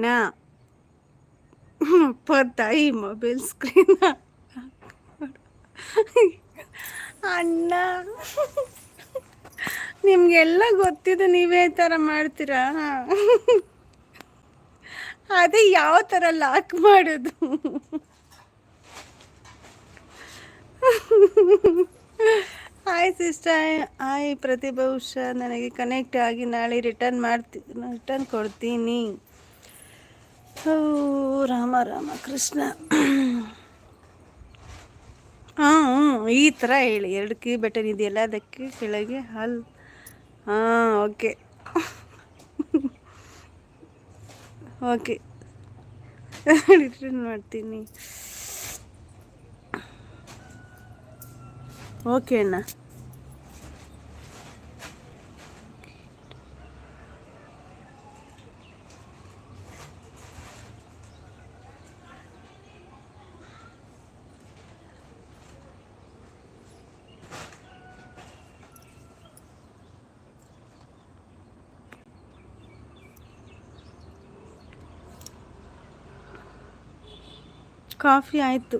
ಸ್ಕ್ರೀನ್ನ ತಾಯಿ mobile screen. ಅಣ್ಣ. ನಿಮಗೆಲ್ಲ ಗೊತ್ತಿದೆ ನೀವೇ ಥರ ಮಾಡ್ತೀರಾ? ಅದೇ ಯಾವ ಥರ ಲಾಕ್ ಮಾಡೋದು? Hi sister hi Prathibha Usha. ನನಗೆ ಕನೆಕ್ಟ್ ಆಗಿ ನಾಳೆ ರಿಟರ್ನ್ ಮಾಡ್ತೀನಿ ರಿಟರ್ನ್ ಕೊಡ್ತೀನಿ. ರಾಮ ರಾಮ, ಕೃಷ್ಣ. ಹಾಂ, ಹ್ಞೂ, ಈ ಥರ ಹೇಳಿ. ಎರಡು ಕೀ ಬಟನ್ ಇದೆಯಲ್ಲ, ಅದಕ್ಕೆ ಕೆಳಗೆ ಹಲ್. ಹಾಂ, ಓಕೆ. ಓಕೆ. ರಿಟರ್ನ್ ಮಾಡ್ತೀನಿ. ಓಕೆ ಅಣ್ಣ. ಕಾಫಿ ಆಯಿತು.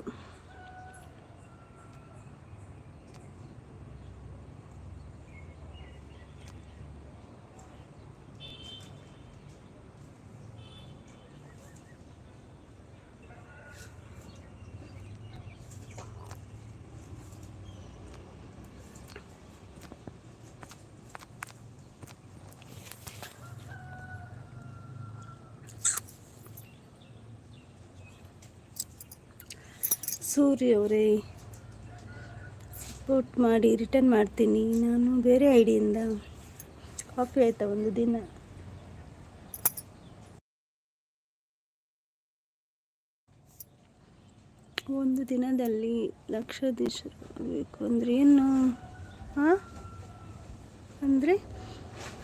ಸೂರ್ಯ ಅವರೇ ಸಪೋರ್ಟ್ ಮಾಡಿ ರಿಟರ್ನ್ ಮಾಡ್ತೀನಿ. ನಾನು ಬೇರೆ ಐಡಿಯಿಂದ ಕಾಫಿ ಆಯಿತಾ ಒಂದು ದಿನ? ಒಂದು ದಿನದಲ್ಲಿ ಲಕ್ಷಾಧೀಶರಾಗಬೇಕು ಅಂದರೆ ಏನು? ಹಾಂ ಅಂದರೆ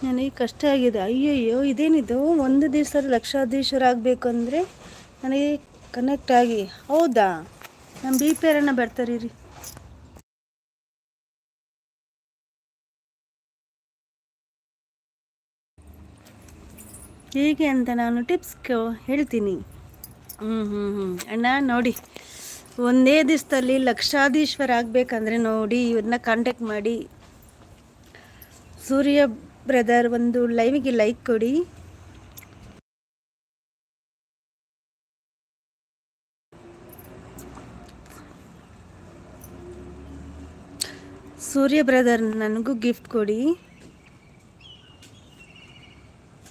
ನನಗೆ ಕಷ್ಟ ಆಗಿದೆ. ಅಯ್ಯಯ್ಯೋ, ಇದೇನಿದು? ಒಂದು ದಿವಸದಲ್ಲಿ ಲಕ್ಷಾಧೀಶರಾಗಬೇಕು ಅಂದರೆ ನನಗೆ ಕನೆಕ್ಟ್ ಆಗಿ. ಹೌದಾ? ನಮ್ಮ ಬಿ ಪಿ ಆರನ್ನ ಬರ್ತಾರೆ ರೀ ಹೇಗೆ ಅಂತ ನಾನು ಟಿಪ್ಸ್ ಹೇಳ್ತೀನಿ. ಹ್ಞೂ ಹ್ಞೂ ಹ್ಞೂ ಅಣ್ಣ, ನೋಡಿ. ಒಂದೇ ದಿವಸದಲ್ಲಿ ಲಕ್ಷಾಧೀಶ್ವರ ಆಗಬೇಕಂದ್ರೆ ನೋಡಿ ಇವ್ರನ್ನ ಕಾಂಟ್ಯಾಕ್ಟ್ ಮಾಡಿ. ಸೂರ್ಯ ಬ್ರದರ್ ಒಂದು ಲೈವಿಗೆ ಲೈಕ್ ಕೊಡಿ. ಸೂರ್ಯ ಬ್ರದರ್ ನನಗೂ ಗಿಫ್ಟ್ ಕೊಡಿ.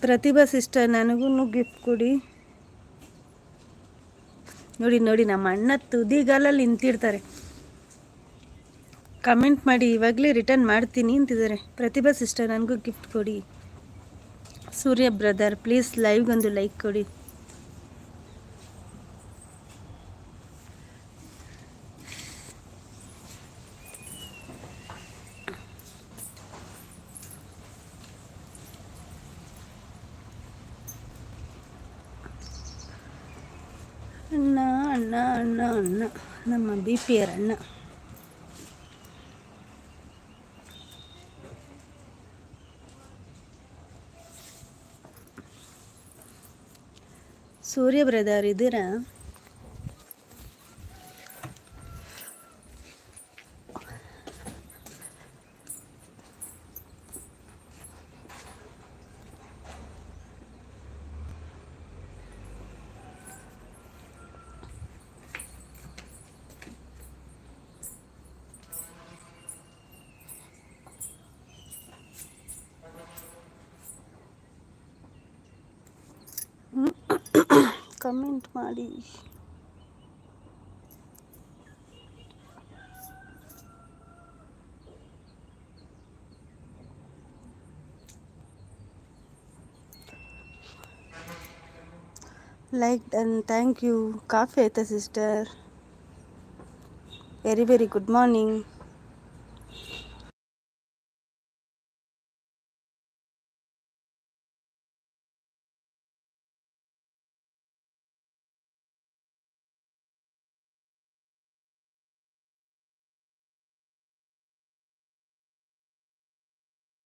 ಪ್ರತಿಭಾ ಸಿಸ್ಟರ್ ನನಗೂ ಗಿಫ್ಟ್ ಕೊಡಿ. ನೋಡಿ ನೋಡಿ, ನಮ್ಮ ಅಣ್ಣ ತುದಿಗಾಲಲ್ಲಿ ನಿಂತಿರ್ತಾರೆ. ಕಮೆಂಟ್ ಮಾಡಿ, ಇವಾಗಲೇ ರಿಟರ್ನ್ ಮಾಡ್ತೀನಿ ಅಂತಿದ್ದಾರೆ. ಪ್ರತಿಭಾ ಸಿಸ್ಟರ್ ನನಗೂ ಗಿಫ್ಟ್ ಕೊಡಿ. ಸೂರ್ಯ ಬ್ರದರ್, ಪ್ಲೀಸ್ ಲೈವ್ಗೊಂದು ಲೈಕ್ ಕೊಡಿ. ಅಣ್ಣ ಅಣ್ಣ ಅಣ್ಣ ಅಣ್ಣ ನಮ್ಮ ಬಿ ಪಿ ಆರ್ ಅಣ್ಣ ಸೂರ್ಯ ಬ್ರದರ್ ಇದ್ದೀರಾ ಕಮೆಂಟ್ ಮಾಡಿ. Like done thank you coffee ಆಯ್ತಾ sister very very good morning